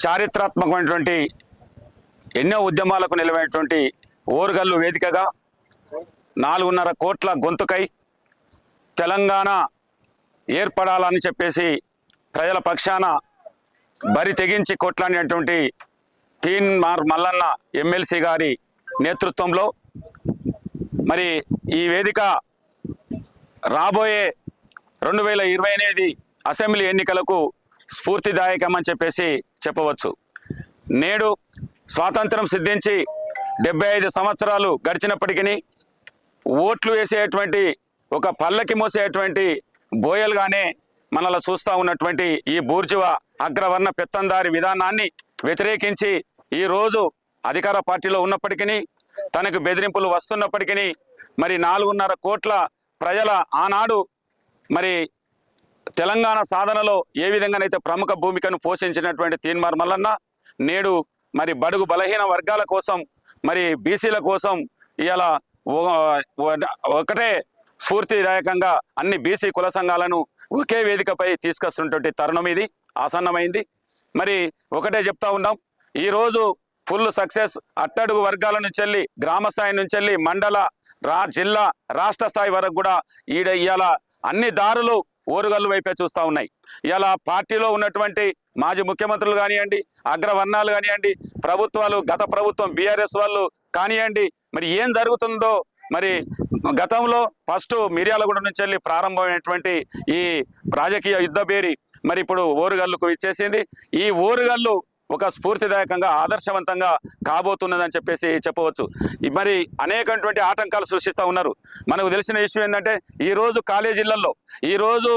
చారిత్రాత్మకమైనటువంటి ఎన్నో ఉద్యమాలకు నిలవైనటువంటి ఓరుగల్లు వేదికగా నాలుగున్నర కోట్ల గొంతుకై తెలంగాణ ఏర్పడాలని చెప్పేసి ప్రజల పక్షాన బరి తెగించి కొట్లాడినటువంటి తీన్ మార్ మల్లన్న ఎమ్మెల్సీ గారి నేతృత్వంలో మరి ఈ వేదిక రాబోయే రెండు వేల ఇరవై ఎనిమిది అసెంబ్లీ ఎన్నికలకు స్ఫూర్తిదాయకమని చెప్పేసి చెప్పవచ్చు. నేడు స్వాతంత్రం సిద్ధించి డెబ్బై ఐదు సంవత్సరాలు గడిచినప్పటికీ ఓట్లు వేసేటువంటి ఒక పల్లకి మోసేటువంటి బోయలుగానే మనలో చూస్తూ ఉన్నటువంటి ఈ బూర్జువ అగ్రవర్ణ పెత్తందారి విధానాన్ని వ్యతిరేకించి ఈరోజు అధికార పార్టీలో ఉన్నప్పటికీ తనకు బెదిరింపులు వస్తున్నప్పటికీ మరి నాలుగున్నర కోట్ల ప్రజల ఆనాడు మరి తెలంగాణ సాధనలో ఏ విధంగానైతే ప్రముఖ భూమికను పోషించినటువంటి తీన్మార్ మల్లన్న నేడు మరి బడుగు బలహీన వర్గాల కోసం మరి బీసీల కోసం ఇవాళ ఒకటే స్ఫూర్తిదాయకంగా అన్ని బీసీ కుల సంఘాలను ఒకే వేదికపై తీసుకొస్తున్నటువంటి తరుణం ఇది ఆసన్నమైంది. మరి ఒకటే చెప్తా ఉన్నాం ఈరోజు ఫుల్ సక్సెస్ అట్టడుగు వర్గాల నుంచి వెళ్ళి గ్రామ స్థాయి నుంచి వెళ్ళి మండల రా జిల్లా రాష్ట్ర స్థాయి వరకు కూడా ఈడ ఇవాళ అన్ని దారులు ఓరుగల్లు వైపే చూస్తూ ఉన్నాయి. ఇలా పార్టీలో ఉన్నటువంటి మాజీ ముఖ్యమంత్రులు కానివ్వండి అగ్రవర్ణాలు కానివ్వండి ప్రభుత్వాలు గత ప్రభుత్వం బీఆర్ఎస్ వాళ్ళు కానివ్వండి మరి ఏం జరుగుతుందో మరి గతంలో ఫస్ట్ మిర్యాలగూడ నుంచి వెళ్ళి ప్రారంభమైనటువంటి ఈ రాజకీయ యుద్ధ బేరి మరి ఇప్పుడు ఓరుగల్లుకు ఇచ్చేసింది. ఈ ఓరుగల్లు ఒక స్ఫూర్తిదాయకంగా ఆదర్శవంతంగా కాబోతున్నదని చెప్పేసి చెప్పవచ్చు. మరి అనేకటువంటి ఆటంకాలు సృష్టిస్తూ ఉన్నారు. మనకు తెలిసిన విషయం ఏంటంటే ఈరోజు కాలేజీలలో ఈరోజు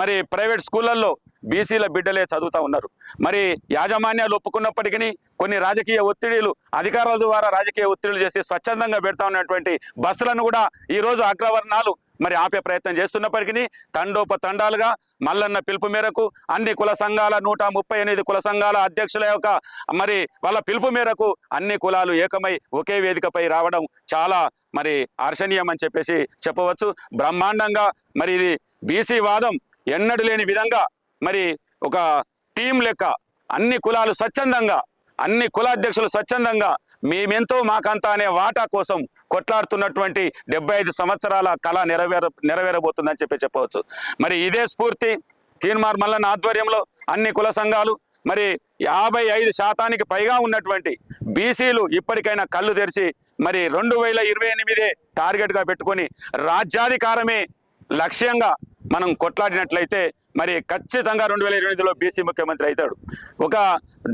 మరి ప్రైవేట్ స్కూళ్ళల్లో బీసీల బిడ్డలే చదువుతూ ఉన్నారు. మరి యాజమాన్యాలు ఒప్పుకున్నప్పటికీ కొన్ని రాజకీయ ఒత్తిడిలు అధికారుల ద్వారా రాజకీయ ఒత్తిడిలు చేసి స్వచ్ఛందంగా పెడతా ఉన్నటువంటి బస్సులను కూడా ఈరోజు అగ్రవర్ణాలు మరి ఆపే ప్రయత్నం చేస్తున్నప్పటికీ తండోప తండాలుగా మల్లన్న పిలుపు మేరకు అన్ని కుల సంఘాల నూట ముప్పై ఎనిమిది కుల సంఘాల అధ్యక్షుల యొక్క మరి వాళ్ళ పిలుపు మేరకు అన్ని కులాలు ఏకమై ఒకే వేదికపై రావడం చాలా మరి హర్షణీయం అని చెప్పేసి చెప్పవచ్చు. బ్రహ్మాండంగా మరి ఇది బీసీ వాదం ఎన్నడూ లేని విధంగా మరి ఒక టీం లెక్క అన్ని కులాలు స్వచ్ఛందంగా అన్ని కులాధ్యక్షులు స్వచ్ఛందంగా మేమెంతో మాకంతా అనే వాటా కోసం కొట్లాడుతున్నటువంటి డెబ్బై ఐదు సంవత్సరాల కళ నెరవేర నెరవేరబోతుందని చెప్పి చెప్పవచ్చు. మరి ఇదే స్ఫూర్తి తీన్మార్ మల్లన్న ఆధ్వర్యంలో అన్ని కుల సంఘాలు మరి యాభై ఐదు శాతానికి పైగా ఉన్నటువంటి బీసీలు ఇప్పటికైనా కళ్ళు తెరిచి మరి రెండు వేల ఇరవై ఎనిమిదే టార్గెట్గా పెట్టుకొని రాజ్యాధికారమే లక్ష్యంగా మనం కొట్లాడినట్లయితే మరి ఖచ్చితంగా రెండు వేల ఎనిమిదిలో బీసీ ముఖ్యమంత్రి అవుతాడు. ఒక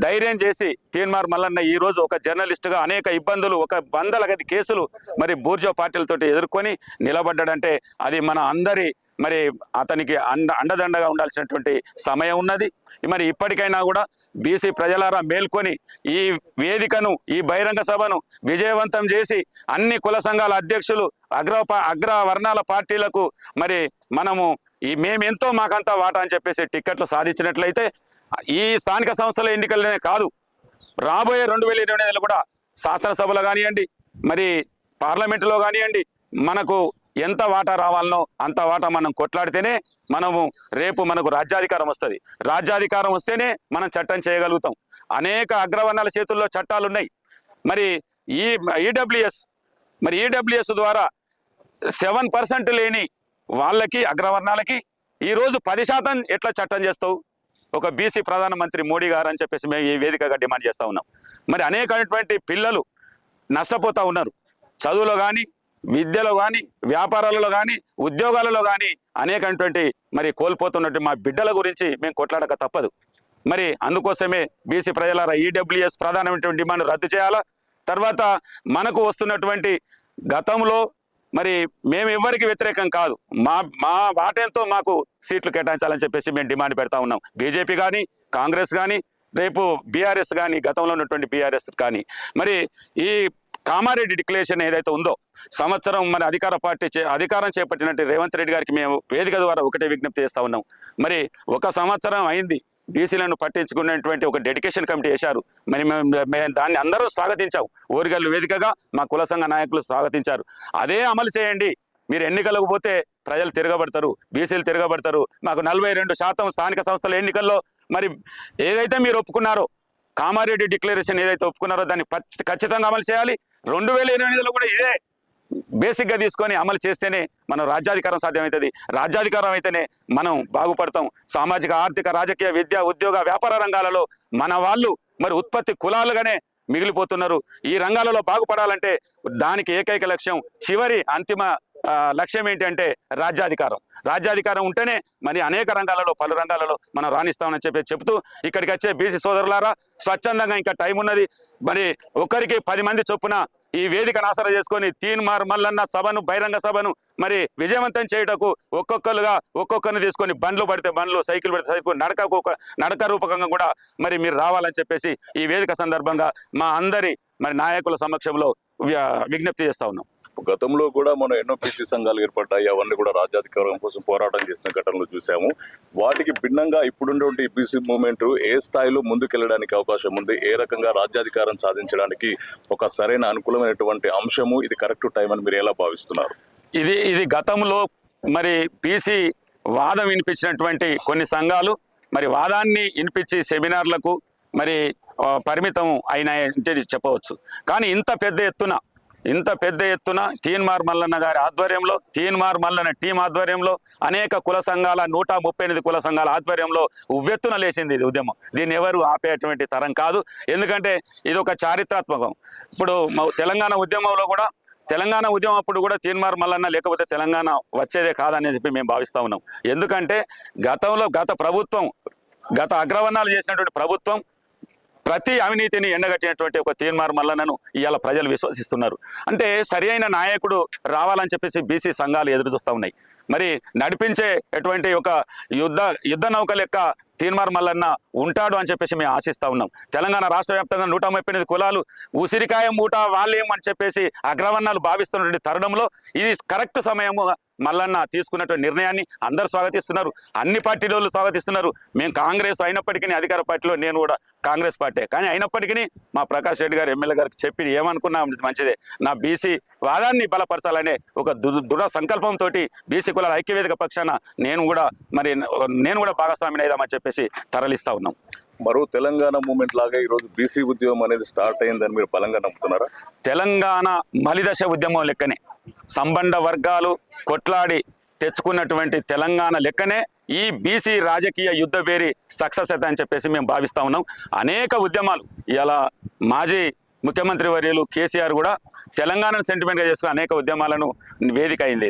ధైర్యం చేసి తీన్మార్ మల్లన్న ఈ రోజు ఒక జర్నలిస్టుగా అనేక ఇబ్బందులు ఒక వందల గది కేసులు మరి బూర్జో పార్టీలతో ఎదుర్కొని నిలబడ్డాడంటే అది మన అందరి మరి అతనికి అండ అండదండగా ఉండాల్సినటువంటి సమయం ఉన్నది. మరి ఇప్పటికైనా కూడా బీసీ ప్రజలారా మేల్కొని ఈ వేదికను ఈ బహిరంగ సభను విజయవంతం చేసి అన్ని కుల సంఘాల అధ్యక్షులు అగ్ర అగ్ర వర్ణాల పార్టీలకు మరి మనము ఈ మేమెంతో మాకంతా వాటా అని చెప్పేసి టిక్కెట్లు సాధించినట్లయితే ఈ స్థానిక సంస్థల ఎన్నికలనే కాదు రాబోయే రెండు వేల ఇరవై ఎనిమిదిలో కూడా శాసనసభలో కానివ్వండి మరి పార్లమెంటులో కానివ్వండి మనకు ఎంత వాటా రావాలనో అంత వాటా మనం కొట్లాడితేనే మనము రేపు మనకు రాజ్యాధికారం వస్తుంది. రాజ్యాధికారం వస్తేనే మనం చట్టం చేయగలుగుతాం. అనేక అగ్రవర్ణాల చేతుల్లో చట్టాలు ఉన్నాయి. మరి ఈ ఈడబ్ల్యూఎస్ మరి ఈడబ్ల్యూఎస్ ద్వారా సెవెన్ పర్సెంట్ లేని వాళ్ళకి అగ్రవర్ణాలకి ఈరోజు పది శాతం ఎట్లా చట్టం చేస్తావు? ఒక బీసీ ప్రధానమంత్రి మోడీ గారు అని చెప్పేసి మేము ఈ వేదికగా డిమాండ్ చేస్తూ ఉన్నాం. మరి అనేకమైనటువంటి పిల్లలు నష్టపోతూ ఉన్నారు. చదువులో కానీ విద్యలో కానీ వ్యాపారాలలో కానీ ఉద్యోగాలలో కానీ అనేకటువంటి మరి కోల్పోతున్నట్టు మా బిడ్డల గురించి మేము కొట్లాడక తప్పదు. మరి అందుకోసమే బీసీ ప్రజలారా ఈడబ్ల్యూఎస్ ప్రధానమైనటువంటి డిమాండ్ రద్దు చేయాలా? తర్వాత మనకు వస్తున్నటువంటి గతంలో మరి మేము ఎవరికి వ్యతిరేకం కాదు. మా మా వాటంతో మాకు సీట్లు కేటాయించాలని చెప్పేసి మేము డిమాండ్ పెడతా ఉన్నాం. బీజేపీ కానీ కాంగ్రెస్ కానీ రేపు బీఆర్ఎస్ కానీ గతంలో ఉన్నటువంటి బీఆర్ఎస్ కానీ. మరి ఈ కామారెడ్డి డిక్లరేషన్ ఏదైతే ఉందో సంవత్సరం మరి అధికార పార్టీ చే అధికారం చేపట్టినట్టు రేవంత్ రెడ్డి గారికి మేము వేదిక ద్వారా ఒకటే విజ్ఞప్తి చేస్తా ఉన్నాం. మరి ఒక సంవత్సరం అయింది బీసీలను పట్టించుకునేటువంటి ఒక డెడికేషన్ కమిటీ వేశారు. మరి మేము మేము దాన్ని అందరూ స్వాగతించాం. ఓరిగల్లు వేదికగా మా కుల సంఘ నాయకులు స్వాగతించారు. అదే అమలు చేయండి. మీరు ఎన్నికలకు పోతే ప్రజలు తిరగబడతారు. బీసీలు తిరగబడతారు. మాకు నలభై రెండు శాతం స్థానిక సంస్థల ఎన్నికల్లో మరి ఏదైతే మీరు ఒప్పుకున్నారో కామారెడ్డి డిక్లరేషన్ ఏదైతే ఒప్పుకున్నారో దాన్ని ఖచ్చితంగా అమలు చేయాలి. రెండు వేల ఇరవై ఎనిమిదిలో కూడా ఇదే బేసిక్గా తీసుకొని అమలు చేస్తేనే మనం రాజ్యాధికారం సాధ్యమవుతుంది. రాజ్యాధికారం అయితేనే మనం బాగుపడతాం. సామాజిక ఆర్థిక రాజకీయ విద్య ఉద్యోగ వ్యాపార రంగాలలో మన వాళ్ళు మరి ఉత్పత్తి కులాలుగానే మిగిలిపోతున్నారు. ఈ రంగాలలో బాగుపడాలంటే దానికి ఏకైక లక్ష్యం చివరి అంతిమ లక్ష్యం ఏంటంటే రాజ్యాధికారం. రాజ్యాధికారం ఉంటేనే మరి అనేక రంగాలలో పలు రంగాలలో మనం రాణిస్తామని చెప్పి చెబుతూ ఇక్కడికి వచ్చే బీసీ సోదరులారా స్వచ్ఛందంగా ఇంకా టైం ఉన్నది. మరి ఒకరికి పది మంది చొప్పున ఈ వేదికను ఆసరా చేసుకొని తీన్మార్ మల్లన్న సభను బహిరంగ సభను మరి విజయవంతం చేయుటకు ఒక్కొక్కరుగా ఒక్కొక్కరిని తీసుకొని బండ్లు పడితే బండ్లు సైకిల్ పడితే సైకిల్ నడక ఒక- నడక రూపకంగా కూడా మరి మీరు రావాలని చెప్పేసి ఈ వేదిక సందర్భంగా మా అందరి మరి నాయకుల సమక్షంలో విజ్ఞప్తి చేస్తా ఉన్నాం. గతంలో కూడా మనం ఎన్నో పీసీ సంఘాలు ఏర్పడ్డాయి అవన్నీ కూడా రాజ్యాధికారం కోసం పోరాటం చేసిన ఘటనలు చూసాము. వాటికి భిన్నంగా ఇప్పుడున్నటువంటి బీసీ మూవ్మెంట్ ఏ స్థాయిలో ముందుకెళ్ళడానికి అవకాశం ఉంది ఏ రకంగా రాజ్యాధికారం సాధించడానికి ఒక సరైన అనుకూలమైనటువంటి అంశము ఇది కరెక్ట్ టైం అని మీరు ఎలా భావిస్తున్నారు? ఇది ఇది గతంలో మరి బీసీ వాదం వినిపించినటువంటి కొన్ని సంఘాలు మరి వాదాన్ని వినిపించి సెమినార్లకు మరి పరిమితం అయినాయని చెప్పవచ్చు. కానీ ఇంత పెద్ద ఎత్తున ఇంత పెద్ద ఎత్తున తీన్మార్ మల్లన్న గారి ఆధ్వర్యంలో తీన్మార్ మల్లన్న టీం ఆధ్వర్యంలో అనేక కుల సంఘాల నూట ముప్పై ఎనిమిది కుల సంఘాల ఆధ్వర్యంలో ఉవ్వెత్తున లేచింది ఇది ఉద్యమం. దీన్ని ఎవరు ఆపేటువంటి తరం కాదు. ఎందుకంటే ఇది ఒక చారిత్రాత్మకం. ఇప్పుడు తెలంగాణ ఉద్యమంలో కూడా తెలంగాణ ఉద్యమం అప్పుడు కూడా తీన్మార్ మల్లన్న లేకపోతే తెలంగాణ వచ్చేదే కాదని చెప్పి మేము భావిస్తూ ఉన్నాం. ఎందుకంటే గతంలో గత ప్రభుత్వం గత అగ్రవర్ణాలు చేసినటువంటి ప్రభుత్వం ప్రతి అవినీతిని ఎండగట్టినటువంటి ఒక తీర్మార్ మల్లనను ఇవాళ ప్రజలు విశ్వసిస్తున్నారు. అంటే సరి అయిన నాయకుడు రావాలని చెప్పేసి బీసీ సంఘాలు ఎదురు చూస్తూ ఉన్నాయి. మరి నడిపించే ఎటువంటి ఒక యుద్ధ యుద్ధ నౌక లెక్క తీన్మార్ మల్లన్న ఉంటాడు అని చెప్పేసి మేము ఆశిస్తా ఉన్నాం. తెలంగాణ రాష్ట్ర వ్యాప్తంగా నూట ముప్పై ఎనిమిది కులాలు ఉసిరికాయ మూట వాళ్ళేం అని చెప్పేసి అగ్రవర్ణాలు భావిస్తున్నటువంటి తరుణంలో ఇది కరెక్ట్ సమయము మల్లన్న తీసుకున్నటువంటి నిర్ణయాన్ని అందరూ స్వాగతిస్తున్నారు. అన్ని పార్టీల వాళ్ళు స్వాగతిస్తున్నారు. మేము కాంగ్రెస్ అయినప్పటికీ అధికార పార్టీలో నేను కూడా కాంగ్రెస్ పార్టీ. కానీ అయినప్పటికీ మా ప్రకాష్ రెడ్డి గారు ఎమ్మెల్యే గారికి చెప్పి ఏమనుకున్నా మంచిదే. నా బీసీ వాదాన్ని బలపరచాలనే ఒక దు- దృఢ సంకల్పంతో బీసీ కులాల ఐక్యవేదిక పక్షాన నేను కూడా మరి నేను కూడా భాగస్వామిని అయిదామని చెప్పేసి తరలిస్తా ఉన్నాం. మరో తెలంగాణ మూవ్మెంట్ లాగా ఈరోజు బీసీ ఉద్యమం అనేది స్టార్ట్ అయిందని మీరు బలంగా నమ్ముతున్నారా? తెలంగాణ మలిదశ ఉద్యమం లెక్కనే. సంబంధ వర్గాలు కొట్లాడి తెచ్చుకున్నటువంటి తెలంగాణ లెక్కనే ఈ బీసీ రాజకీయ యుద్ధ పేరి సక్సెస్ అవుతాయని చెప్పేసి మేము భావిస్తూ ఉన్నాం. అనేక ఉద్యమాలు ఇలా మాజీ ముఖ్యమంత్రి వర్యులు కేసీఆర్ కూడా తెలంగాణను సెంటిమెంట్గా చేసుకుని అనేక ఉద్యమాలను వేదిక అయింది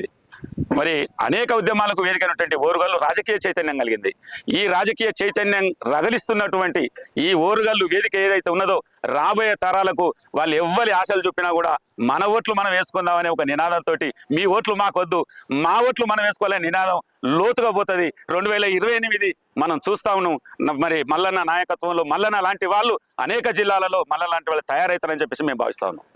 మరి అనేక ఉద్యమాలకు వేదికైనటువంటి ఓరుగల్లు రాజకీయ చైతన్యం కలిగింది. ఈ రాజకీయ చైతన్యం రగలిస్తున్నటువంటి ఈ ఓరుగల్లు వేదిక ఏదైతే ఉన్నదో రాబోయే తరాలకు వాళ్ళు ఎవ్వరి ఆశలు చూపినా కూడా మన ఓట్లు మనం వేసుకుందామనే ఒక నినాదంతో మీ ఓట్లు మాకొద్దు మా ఓట్లు మనం వేసుకోవాలనే నినాదం లోతుగా పోతుంది. రెండు వేల ఇరవై ఎనిమిది మనం చూస్తా ఉన్నాం. మరి మల్లన్న నాయకత్వంలో మల్లన్న లాంటి వాళ్ళు అనేక జిల్లాలలో మల్లన్న లాంటి వాళ్ళు తయారవుతారని చెప్పేసి మేము భావిస్తా ఉన్నాం.